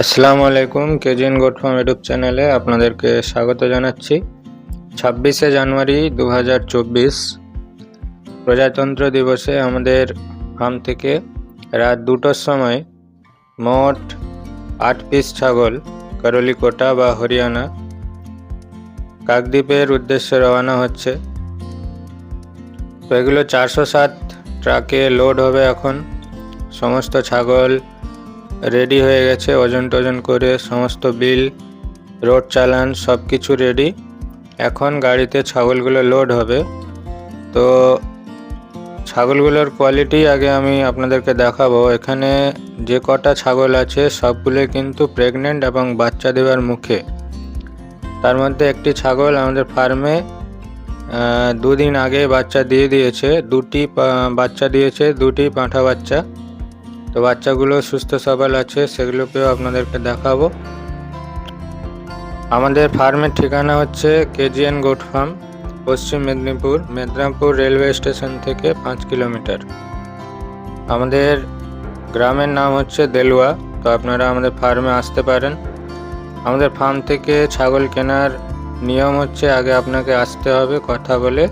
আসসালামু আলাইকুম, KGN goat farm YouTube চ্যানেলে আপনাদেরকে স্বাগত জানাচ্ছি। ছাব্বিশে জানুয়ারি দু হাজার চব্বিশ, প্রজাতন্ত্র দিবসে আমাদের ফার্ম থেকে রাত দুটোর সময় মোট আট পিস ছাগল, করলিকোটা বা হরিয়ানা, কাকদ্বীপের উদ্দেশ্যে রওনা হচ্ছে। তো এগুলো চারশো সাত ট্রাকে লোড হবে এখন। সমস্ত ছাগল রেডি হয়ে গেছে, ওজন টোজন করে সমস্ত বিল, রোড চালান সব কিছু রেডি। এখন গাড়িতে ছাগলগুলো লোড হবে। তো ছাগলগুলোর কোয়ালিটি আগে আমি আপনাদেরকে দেখাবো। এখানে যে কটা ছাগল আছে, সবগুলো কিন্তু প্রেগনেন্ট এবং বাচ্চা দেওয়ার মুখে। তার মধ্যে একটি ছাগল আমাদের ফার্মে দুদিন আগে বাচ্চা দিয়ে দিয়েছে। দুটি বাচ্চা দিয়েছে, দুটি পাঁঠা বাচ্চা। তো বাচ্চাগুলো সুস্থ সবল আছে, সেগুলোকেও আপনাদেরকে দেখাবো। আমাদের ফার্মের ঠিকানা হচ্ছে কেজিএন গোট ফার্ম, পশ্চিম মেদিনীপুর মেদিনীপুর রেলওয়ে স্টেশন থেকে পাঁচ কিলোমিটার। আমাদের গ্রামের নাম হচ্ছে দেলুয়া, তো আপনারা আমাদের ফার্মে আসতে পারেন। আমাদের ফার্ম থেকে ছাগল কেনার নিয়ম হচ্ছে আগে আপনাকে আসতে হবে, কথা বলে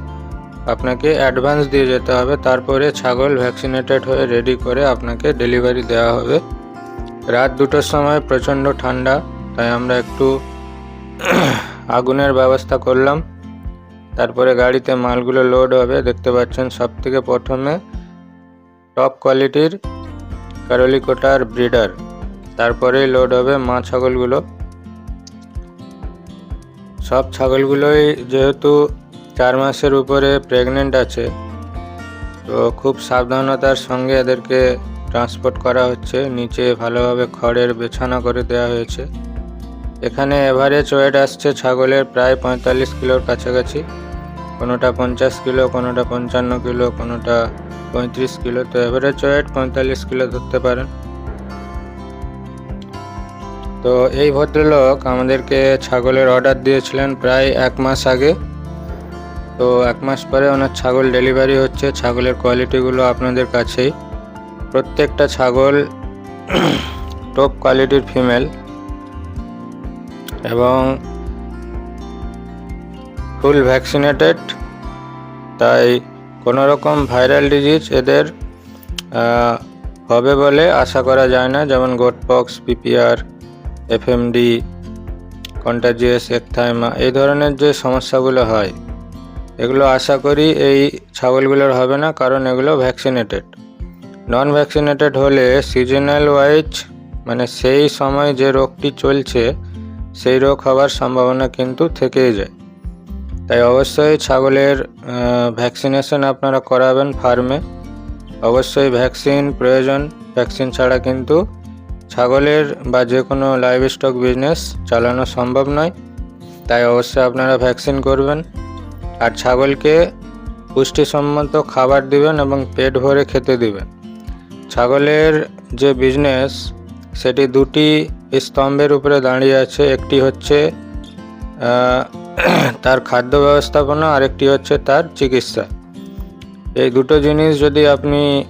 আপনাকে অ্যাডভান্স দিয়ে যেতে হবে, তারপরে ছাগল ভ্যাকসিনেটেড হয়ে রেডি করে আপনাকে ডেলিভারি দেওয়া হবে। রাত দুটোর সময় প্রচণ্ড ঠান্ডা, তাই আমরা একটু আগুনের ব্যবস্থা করলাম। তারপরে গাড়িতে মালগুলো লোড হবে, দেখতে পাচ্ছেন সব থেকে প্রথমে টপ কোয়ালিটির কারলিকোটার ব্রিডার তারপরেই লোড হবে মা ছাগলগুলো। সব ছাগলগুলোই যেহেতু চার মাসের উপরে প্রেগনেন্ট আছে। তো খুব সাবধানতার সঙ্গে এদেরকে ট্রান্সপোর্ট করা হচ্ছে। নিচে ভালোভাবে খড়ের বেছানা করে দেওয়া হয়েছে। এখানে এভারেজ ওয়েট আসছে ছাগলের প্রায় পঁয়তাল্লিশ কিলোর কাছাকাছি। কোনোটা পঞ্চাশ কিলো, কোনোটা পঞ্চান্ন কিলো, কোনোটা পঁয়ত্রিশ কিলো। তো এভারেজ ওয়েট পঁয়তাল্লিশ কিলো ধরতে পারেন। তো এই ভদ্রলোক আমাদেরকে ছাগলের অর্ডার দিয়েছিলেন প্রায় এক মাস আগে। তো এক মাস পরে ওনার ছাগল ডেলিভারি হচ্ছে। ছাগলের কোয়ালিটিগুলো আপনাদের কাছেই। প্রত্যেকটা ছাগল টপ কোয়ালিটির ফিমেল এবং ফুল ভ্যাকসিনেটেড তাই কোনো রকম ভাইরাল ডিজিজ এদের হবে বলে আশা করা যায় না। যেমন goatpox PPR FMD contagious ecthyma এই ধরনের যে সমস্যাগুলো হয় এগুলো আশা করি এই ছাগলগুলোর হবে না, কারণ এগুলো ভ্যাকসিনেটেড নন ভ্যাকসিনেটেড হলে সিজনাল ওয়াইজ মানে সেই সময় যে রোগটি চলছে, সেই রোগ হওয়ার সম্ভাবনা কিন্তু থেকেই যায়। তাই অবশ্যই ছাগলের ভ্যাকসিনেশন আপনারা করাবেন ফার্মে অবশ্যই ভ্যাকসিন প্রয়োজন। ভ্যাকসিন ছাড়া কিন্তু ছাগলের বা যে কোনো লাইভ স্টক বিজনেস চালানো সম্ভব নয়। তাই অবশ্যই আপনারা ভ্যাকসিন করবেন। আর ছাগলকে পুষ্টিসম্মত খাবার দিবেন এবং পেট ভরে খেতে দিবেন। ছাগলের যে বিজনেস সেটি দুটি স্তম্ভের উপরে দাঁড়িয়ে আছে। একটি হচ্ছে তার খাদ্য ব্যবস্থাপনা, আরেকটি হচ্ছে তার চিকিৎসা। এই দুটো জিনিস যদি আপনি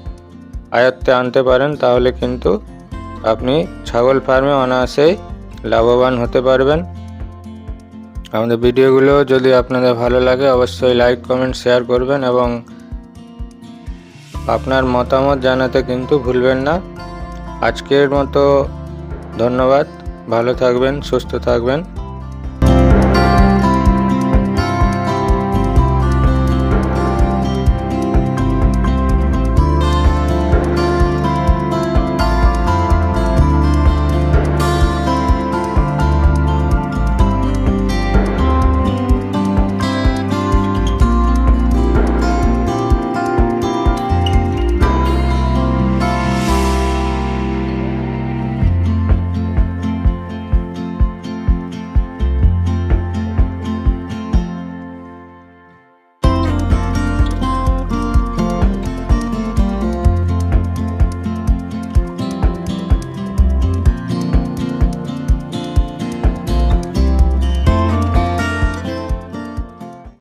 আয়ত্তে আনতে পারেন, তাহলে কিন্তু আপনি ছাগল ফার্মে অনায়াসেই লাভবান হতে পারবেন। আমাদের ভিডিওগুলো যদি আপনাদের ভালো লাগে, অবশ্যই লাইক কমেন্ট শেয়ার করবেন এবং আপনার মতামত জানাতে কিন্তু ভুলবেন না। আজকের মতো ধন্যবাদ। ভালো থাকবেন, সুস্থ থাকবেন।